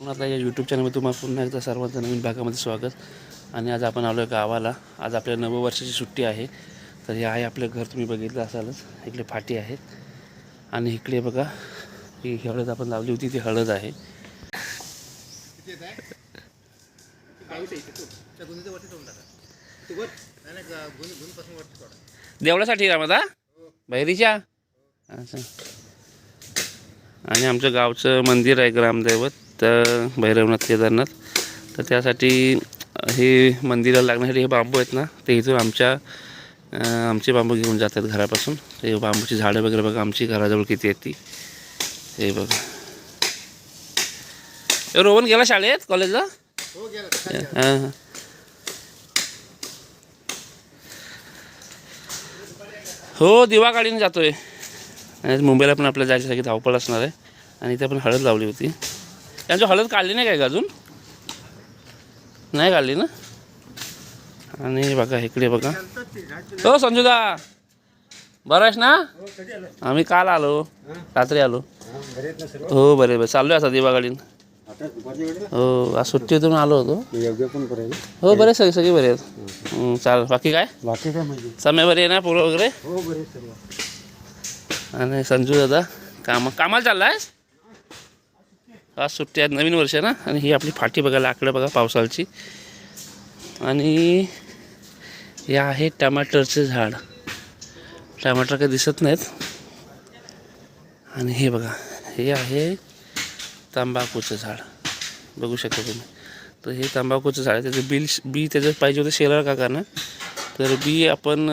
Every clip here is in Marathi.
पुन्हा आपल्या या यूट्यूब चॅनलमध्ये तुम्हाला पुन्हा एकदा सर्वांचं नवीन भागामध्ये स्वागत. आणि आज आपण आलो आहे गावाला. आज आपल्या नववर्षाची सुट्टी आहे. तर हे आहे आपलं घर तुम्ही बघितलं असालच. इकडे फाटी आहेत. आणि इकडे बघा ही हळद आपण लावली होती ती हळद आहे. देवळासाठी रामदा? बहिरीच्या? अच्छा. आणि आमचं गावचं मंदिर आहे ग्रामदैवत. तर भैरवनाथ केदारनाथ. तर त्यासाठी हे मंदिराला लागण्यासाठी हे बांबू आहेत ना ते इथून आमच्या आमचे बांबू घेऊन जातात घरापासून. ते बांबूची झाडं वगैरे बघा आमची घराजवळ किती आहेत ती. हे बघा. ए, रोहन गेला शाळेत कॉलेजला? हां हां हो दिवा काढीने जातोय. आणि मुंबईला पण आपल्याला जायच्यासाठी धावपळ असणार आहे. आणि इथे पण हळद लावली होती. त्यांची हळद काढली नाही काय का अजून? नाही काढली ना? आणि बघा इकडे बघा. हो संजूदा. बरं आहेस ना? आम्ही काल आलो. रात्री आलो. हो बरे बरे चाललो आहे दिवा काढीन हो आज सुट्टीतून आलो होतो. हो बरे सगळे सगळे बरे आहेत. चाल बाकी काय? बाकी काय म्हणजे? समय बरे आहे ना पोरं वगैरे? हो आणि संजू दादा काम कामाला चालला आहेस आज सुट्टी आहे नवीन वर्ष ना? आणि ही आपली फाटी बघा लाकडं बघा पावसाळची. आणि हे आहे टमाटरचे झाड. टमाटर काही दिसत नाहीत. आणि हे बघा हे आहे तंबाखूचं झाड. बघू शकता तुम्ही. तर हे तंबाखूचं झाड आहे. त्याचं बिल बी त्याचं पाहिजे होतं शेलार काकांना. तर बी आपण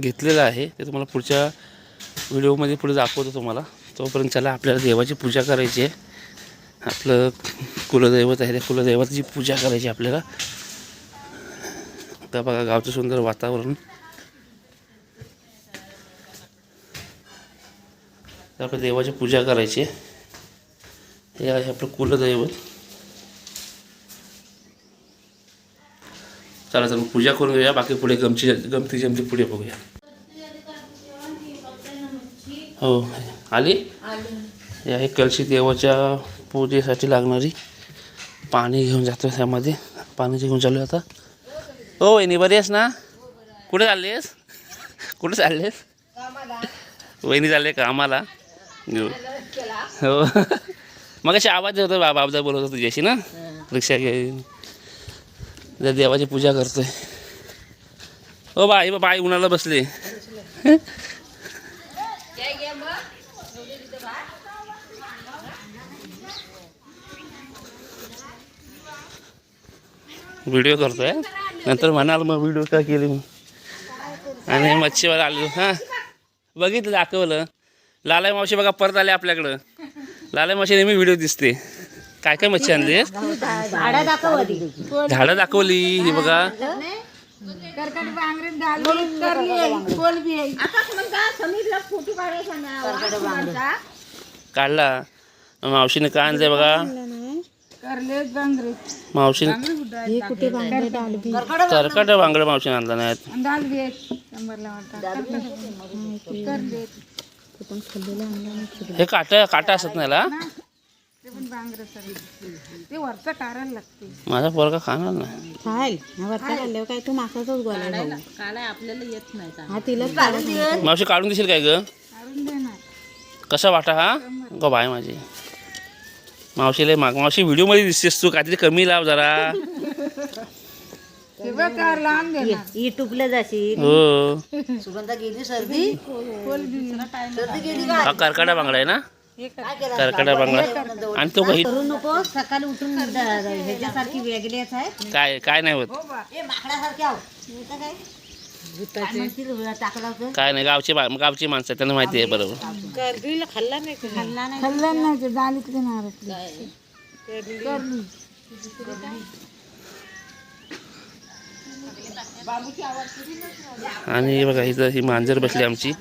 घेतलेलं आहे. ते तुम्हाला पुढच्या व्हिडिओमध्ये पुढे दाखवतो तुम्हाला. तोपर्यंत चला आपल्याला देवाची पूजा करायची आहे. आपलं कुलदैवत आहे त्या कुलदैवताची पूजा करायची आपल्याला. तर बघा गावचं सुंदर वातावरण. आपल्या देवाची पूजा करायची हे आहे आपलं कुलदैवत. चला तर मग पूजा करून घेऊया. बाकी पुढे गमची गमती जमती पुढे बघूया. हो. आली? हे आहे कलशी देवाच्या पूजेसाठी लागणारी पाणी घेऊन जातो त्यामध्ये. पाण्याची घेऊन चालू आता. हो वहिनी बरी आहेस ना? कुठे चाललीस? कुठे चाललेस? वहिनी चालले का आम्हाला हो. मग अशी आवाज होतो बा बाबदा बोलत होतो तुझ्याशी ना? रिक्षा घेऊन. त्या देवाची पूजा करतोय. हो बाई बाई उन्हाला बसले. व्हिडिओ करतो आहे नंतर म्हणाल मग व्हिडिओ का केली मग आणि मच्छीवर आलो हां. बघितलं दाखवलं. लालाय मावशी बघा परत आले आपल्याकडं. लालाय मावशी नेहमी व्हिडिओ दिसते. काय काय मच्छी आणली? झाडं दाखवली ही बघा. काढला. मावशीने काय आणलंय बघा? मावशीने तरकट बांगडे मावशीने आणला नाहीत हे काटा काटा असत नाही. ना ते वरचं कारण लागते. माझा पोरगा खाणार नाही. काय तू मासाचाच गोळा हा मावशी काढून देशील काय ग? काढून देणार. कसा वाटा हा? गो बाय माझी. मावशीला माग मावशी व्हिडिओमध्ये दिसतेस तू काहीतरी कमी लाव जरा. युट्यूबला जाशील. हो. सुगंधा गेली सर्दी? सर्दी गेली का? हा करकडा बांगडा आहे ना? करकडा बांगडा. आणि तो काही करू नको. सकाळी उठून द- ह्याच्यासारखी वेगळीच आहे. काय काय नाही होत. ए माकडासारखी आहो. काय काय? म्हणतील टाकला होतं काय नाही गावची बा- गावची माणसं आहेत, त्यांना माहिती आहे बरोबर. खाल्ला नाही खाल्ला नाही. खाल्लं ते नारळ आणि हे बघा इथं ही मांजर बसली आमची.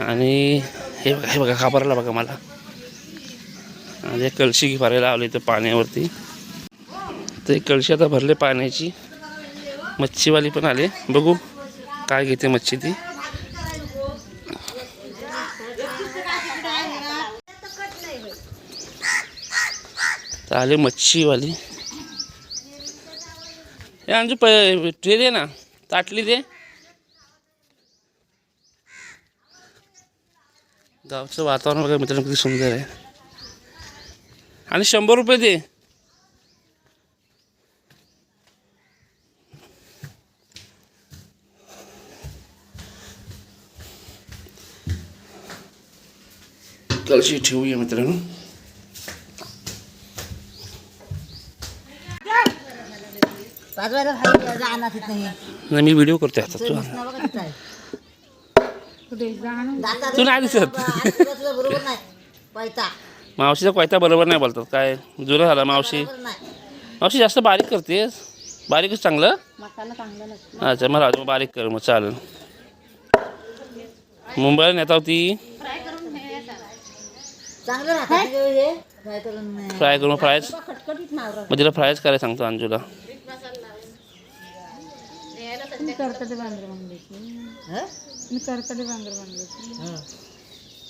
आणि हे बघा हे बघा खापरला बघा मला. आणि कळशी भरायला लावली इथं पाण्यावरती. तर एक कळशी आता भरले पाण्याची. मच्छीवाली पण आले. बघू काय घेते मच्छी ती. आले मच्छीवाली. हे अंजू प ट्रे दे ना. ताटली दे. गावचं वातावरण बघा मित्रांनो किती सुंदर आहे. आणि शंभर रुपये दे. कळशी ठेवूया मित्रांनो. पाचवायला नाही मी व्हिडिओ करतोय आता तू. तू नाही दिसत. तुला तुला मावशीचा कोयता बरोबर नाही बोलतात. काय? जुनं झाला मावशी. मावशी जास्त बारीक करतेस. बारीकच चांगलं? अच्छा मग राजू बारीक कर मग चालेल. मुंबईला नेता होती. चांगलं राहतं तिथं हे. फ्राय करून नाही. फ्राय करून फ्रायच खटखटीत नाव मग तिला फ्रायच करायला सांगतो अंजूला. मी हं? मी हं.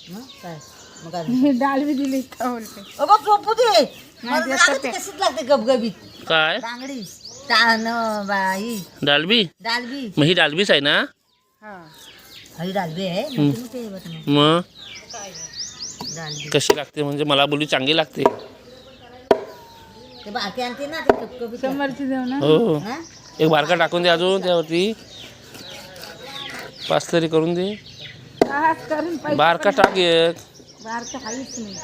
मग काय? मग काय? डाळ बी दिली का बोलते अगं झोपू दे. मला देत लागत ते. कशीच लागते गबगबीत काय? बांगडी. तान बाई. डालबी? डालबी. मग ही डालबीच आहे ना? हा. हरी डालबी आहे. मग? कशी लागते म्हणजे मला बोली चांगली लागते. ते बाकी आणते ना ते कपकबीत शंभरची देऊ ना. हो. हं? एक बारका टाकून दे अजून त्यावरती. पाच तरी करून दे. करून बारका टाक एक. बारका हाईच नाही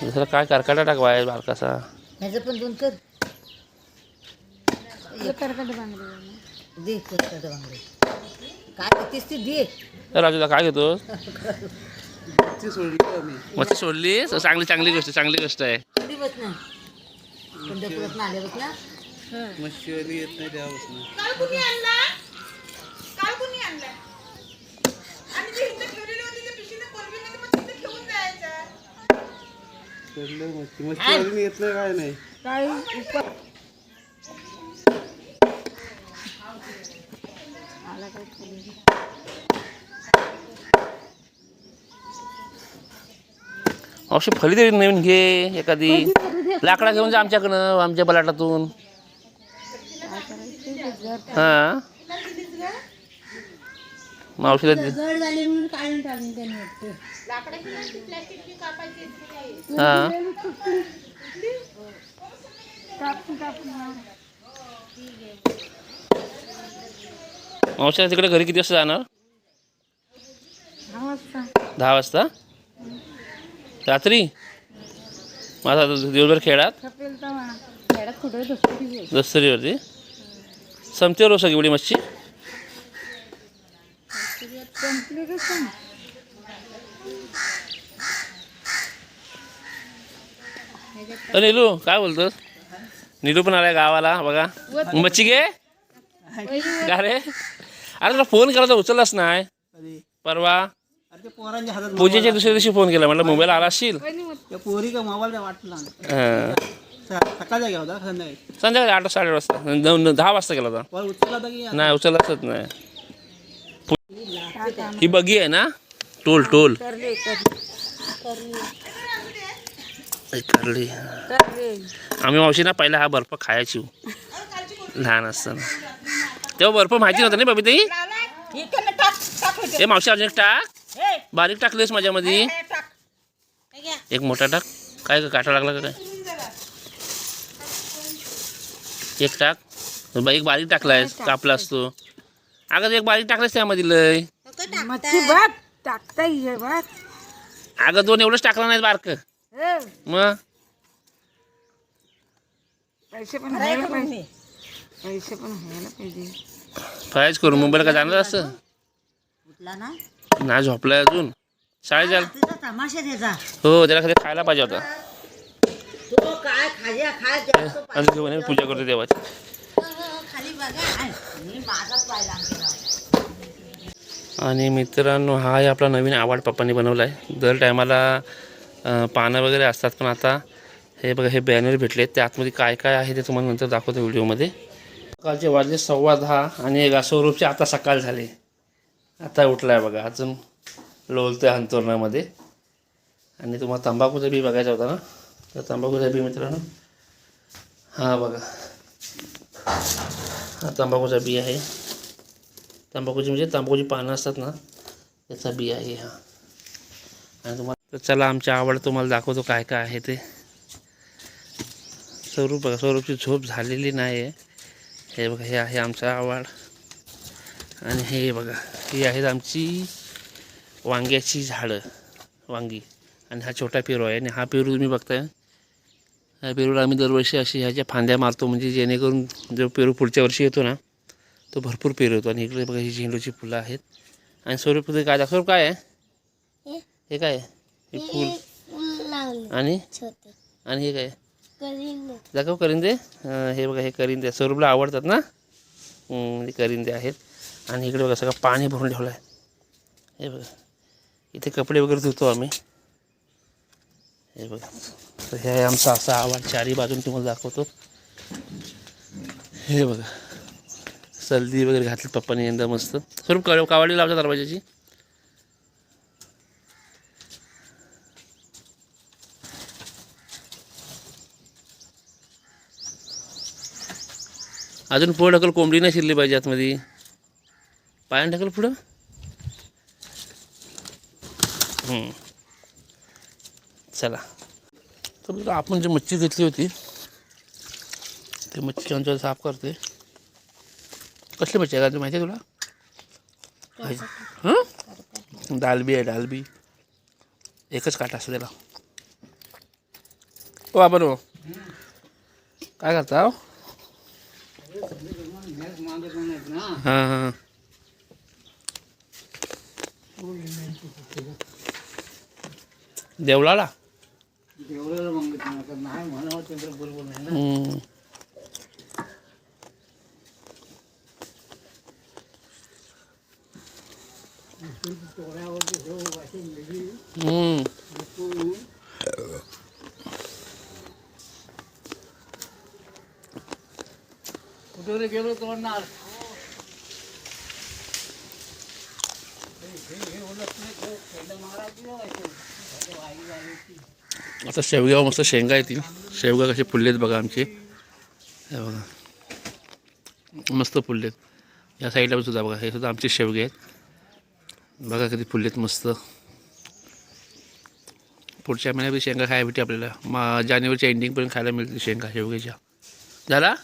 दुसरा काय करकाटा टाकवाय बारकासा. ह्याचं पण दोन कर. हे करकटे बांगडे बांगले. दे कर बांगडी. काय देतेस ती दे. तर राजूला काय घेतो ती सोडली का मी मच्छी सोडली तर चांगली चांगली गोष्ट चांगली गोष्ट आहे. मच्छी येत नाही काय नाही. काय उपर आला काय खाली. अवश्य फली तरी नवीन घे एखादी. लाकडा घेऊन जा आमच्याकडं आमच्या बलाटातून हां. हां. हा. मावशीला तिकडे घरी किती वाजता जाणार? दहा वाजता? रात्री? माझा दिवसभर खेळात? खपेल तेव्हा खेड्यात कुठे बसतो ती बोल. दस्तरीवरती संपते रोज सगळी एवढी मच्छी? नीलू काय बोलतोस? नीलू पण आलाय गावाला बघा. मच्छी घे. का रे अरे तुला फोन केला तर उचललाच नाही परवा. अरे त्या पोरांच्या हातात पूजेच्या दुसऱ्या दिवशी फोन केला. म्हटलं मुंबईला आला असशील? त्या पोरी का मोबाईल वाटला हां. सकाळचा घ्या होता संध्याकाळी. संध्याकाळी आठ साडे वाजता. नऊ नऊ- दहा वाजता गेला होता. वर उचलला होता की नाही उचललाच नाही. ही बगी आहे ना? Toll toll. करले करले. करली. करले. आम्ही मावशी ना पहिला हा बर्फ खायची. लहान असताना. तेव्हा बर्फ माहिती नव्हतं ना बबी ताई? ठीक आहे ना टाक टाक ए मावशी अजून एक टाक. बारीक टाकलेस माझ्यामध्ये. एक मोठा टाक. काय ग, काटा लागला का काय? एक टाक. एक बारीक टाकलायस कापला असतो. अगं एक बारीक टाकलायस त्यामध्ये लय. अगं दोन एवढंच टाकलं नाही बारक. मग? पैसे पण. पैसे पण फ्रायच करू मुंबईला काय जाणार असतं उठला ना ना झोपलाय अजून. शाळेत जायला हो त्याला कधी खायला पाहिजे होता. ये, पूजा करते देवाची खाली आणि मित्रांनो हा आपला नवीन आवड पप्पांनी बनवला आहे दर टायमाला पानं वगैरे असतात पण आता हे बघा हे बॅनर भेटले ते आतमध्ये काय काय आहे ते तुम्हाला नंतर दाखवतो व्हिडिओमध्ये. सकाळचे वाजले सव्वा दहा आणि एक स्वरूपचे आता सकाळ झाले. आता उठला आहे बघा अजून लोलत्या अंतोरणामध्ये आणि तुम्हाला तंबाखूचा बी बघायचा होता ना? तर तंबाखूचा बी मित्रांनो हा बघा. हा तंबाखूचा बी आहे. तंबाखूची म्हणजे तंबाखूची पानं असतात ना त्याचा बी आहे हा. आणि तुम्हाला तर चला आमची आवड तुम्हाला दाखवतो काय काय आहे ते. स्वरूप बघा स्वरूपची झोप झालेली नाही आहे हे बघा हे आहे आमचा आवड. आणि हे बघा ही आहेत आमची वांग्याची झाडं वांगी. आणि हा छोटा पेरू आहे आणि हा पेरू तुम्ही बघताय. ह्या पेरूला आम्ही दरवर्षी अशी ह्याच्या फांद्या मारतो म्हणजे जेणेकरून जो पेरू पुढच्या वर्षी येतो ना तो भरपूर पेरू येतो. आणि इकडे बघा ही झेंडूची फुलं आहेत. आणि स्वरूप तुझं काय स्वरूप काय आहे? हे? काय आहे? हे फुल. आणि? आणि हे काय दाखव करिंदे. हे बघा हे करिंदे. स्वरूपला आवडतात ना? हे करिंदे आहेत. आणि इकडे बघा सगळं पाणी भरून ठेवलं आहे हे बघा इथे कपडे वगैरे धुतो आम्ही. हे बघा तर हे आहे आमचा असा आवाज चारी बाजून तुम्हाला दाखवतो. हे बघा सर्दी वगैरे घातली पप्पाने यंदा मस्त. स्वरूप काव कावाडी लावतात दरवाजाची. अजून पुढं ढकल कोंबडी नाही शिरली पाहिजे आतमध्ये. पायानं ढकल पुढं हम्म. चला। तर बघा आपण जी मच्छी घेतली होती, ती मच्छी आमच्या साफ़ करते कसली मच्छी आहे का माहिती आहे तुला हाँ? डालबी आहे डालबी एकच काटा असतो त्याला ओ आपण हो काय करता हो, हाँ। हां देवळाला हम्म. हम्म. कुठे गेलो तोडणार आता शेवग्यावर मस्त शेंगा येतील. शेवगा कसे फुललेत बघा आमचे. हे बघा. मस्त फुललेत या साईडला पण सुद्धा बघा. हे सुद्धा आमचे शेवगे आहेत. बघा कधी फुललेत मस्त. पुढच्या महिन्यात शेंगा खायला भेटते आपल्याला. मा जानेवारीच्या एंडिंगपर्यंत खायला मिळतील शेंगा शेवग्याच्या. झाला?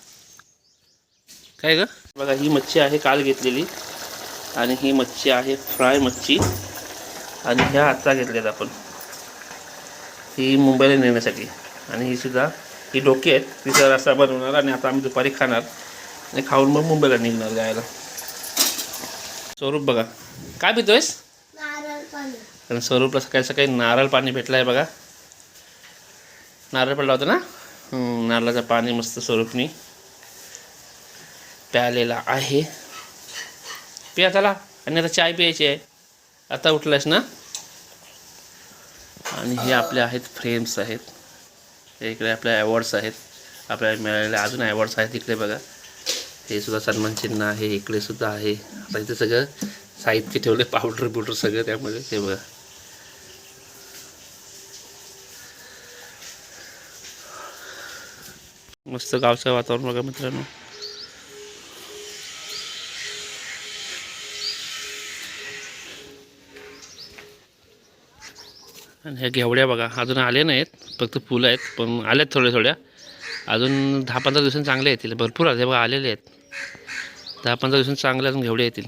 काय ग? बघा ही मच्छी आहे काल घेतलेली. आणि ही मच्छी आहे फ्राय मच्छी. आणि ह्या आत्ता घेतल्यात आपण. ही मुंबईला नेण्यासाठी. आणि ही सुद्धा ही डोकी आहेत तिचा रस्ता बनवणार आणि आता आम्ही दुपारी खाणार. आणि खाऊन मग मुंबईला निघणार जायला स्वरूप बघा. काय पितोयस? कारण स्वरूपला सकाळी सकाळी नारळ पाणी भेटलं आहे बघा. नारळ पडला होता ना? नारळाचं पाणी मस्त स्वरूपनी प्यालेला आहे. पिया चला. आणि आता चाय प्यायची आहे. आता उठलास ना? आणि हे आपले आहेत फ्रेम्स आहेत. हे इकडे आपल्या अवॉर्ड्स आहेत. आपल्याला मिळालेले अजून अवॉर्ड्स आहेत इकडे बघा. हे सुद्धा सन्मान चिन्ह आहे इकडे सुद्धा आहे. आता इथे सगळं साहित्य ठेवले पावडर बिवडर सगळं त्यामध्ये ते बघा. मस्त गावचं वातावरण बघा मित्रांनो. आणि ह्या घेवड्या बघा अजून आले नाहीत फक्त फुलं आहेत पण आल्यात थोड्या थोड्या. अजून दहा पंधरा दिवसांनी चांगले येतील भरपूर आले बघा आलेले आहेत. दहा पंधरा दिवसांनी चांगले अजून घेवडे येतील.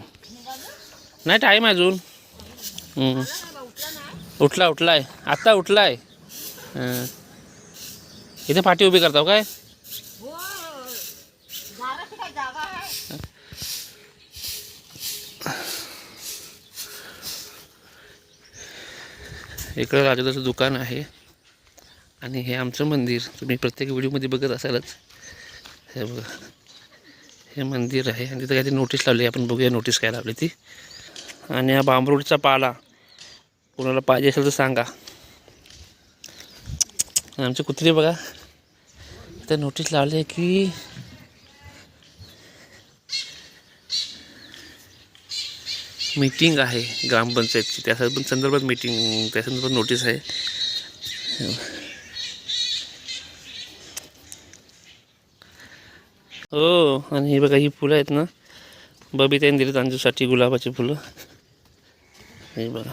नाही टाईम आहे अजून. उठला उठला आहे आत्ता उठला आहे इथे पाठी उभी करताव काय? इकडं राजदाचं दुकान आहे. आणि हे आमचं मंदिर. तुम्ही प्रत्येक व्हिडिओमध्ये बघत असालच. हे बघा. हे मंदिर आहे. आणि तिथं काहीतरी नोटीस लावली आहे. आपण बघूया नोटीस काय लावली ती. आणि हा बांबरोडचा पाला. कोणाला पाहिजे असेल तर सांगा. आमचे कुत्रे बघा. तर नोटीस लावली आहे की मीटिंग आहे ग्रामपंचायतची त्या संदर्भात मीटिंग त्या संदर्भात नोटीस आहे. हो आणि हे बघा ही फुलं आहेत ना. बबिताईने दिली तांजूसाठी गुलाबाची फुलं. हे बघा.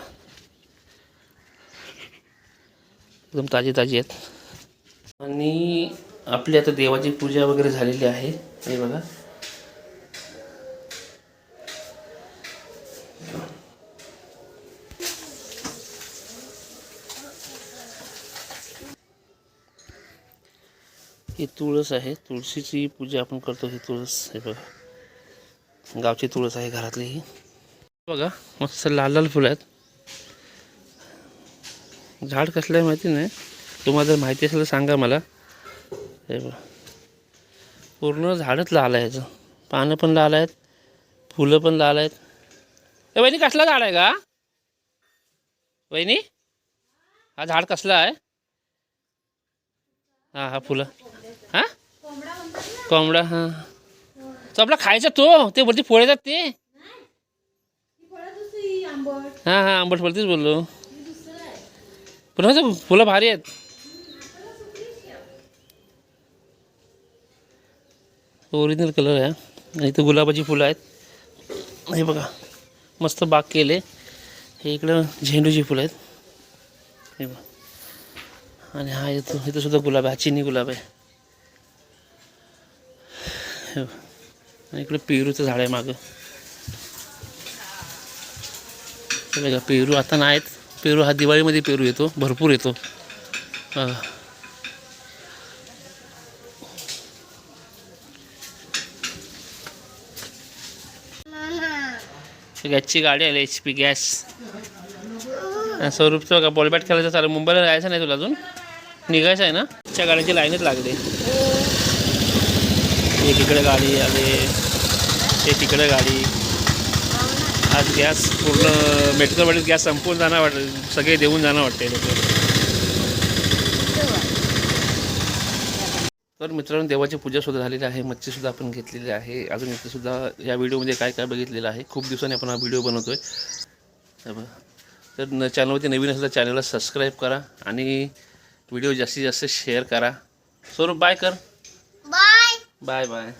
एकदम ताजी ताजी आहेत. आणि आपली आता देवाची पूजा वगैरे झालेली आहे. हे बघा. ही तुळस आहे. तुळशीची पूजा आपण करतो ही तुळस हे बघा. गावची तुळस आहे घरातली ही. बघा मस्त लाल लाल फुलं आहेत. झाड कसलं आहे माहिती नाही. तुम्हाला जर माहिती असेल तर सांगा मला. हे बघा. पूर्ण झाडच लाल आहे याचं. पानं पण लाल आहेत. फुलं पण लाल आहेत. ए वहिनी कसला झाड आहे का वहिनी हा झाड कसलं आहे? हां हा फुलं. हा? कोंबडा हा. तो आपला खायचा तो. ते वरती फोडायचा येतात ते. हां हां आंबट फळ तेच बोललो. पण हो, फुलं भारी आहेत. ओरिजिनल कलर आहे आणि इथं गुलाबाची फुलं आहेत. हे बघा मस्त बाग केले. हे इकडं झेंडूची फुलं आहेत. हे बघा. आणि हा इथं इथं सुद्धा गुलाब आहे हा चिनी गुलाब आहे. आणि इकडे पेरूचं झाड आहे मागं. बघा पेरू आता नाहीत. पेरू हा दिवाळीमध्ये पेरू येतो. भरपूर येतो. बघा गॅसची गाडी आली एच पी गॅस. स्वरूपचं बघा बॉलबॅट खेळायचं चालू. मुंबईला जायचं नाही तुला अजून? निघायचं आहे ना? त्या गाड्याची लाईनच लागली. एक इकडे गाडी आले एक इकडे गाडी. आज गॅस पूर्ण मेडिकलवाडीत गॅस संपून जाणार वाटतं सगळे देऊन जाणार वाटते लोक. तर मित्रांनो देवाची पूजासुद्धा झालेली आहे मच्छीसुद्धा आपण घेतलेली आहे. अजून इथेसुद्धा या व्हिडिओमध्ये काय काय बघितलेलं आहे खूप दिवसांनी आपण हा व्हिडिओ बनवतो आहे तर चॅनलवरती नवीन असेल तर चॅनलला सबस्क्राईब करा आणि व्हिडिओ जास्तीत जास्त शेअर करा. स्वरूप बाय कर. Bye bye bye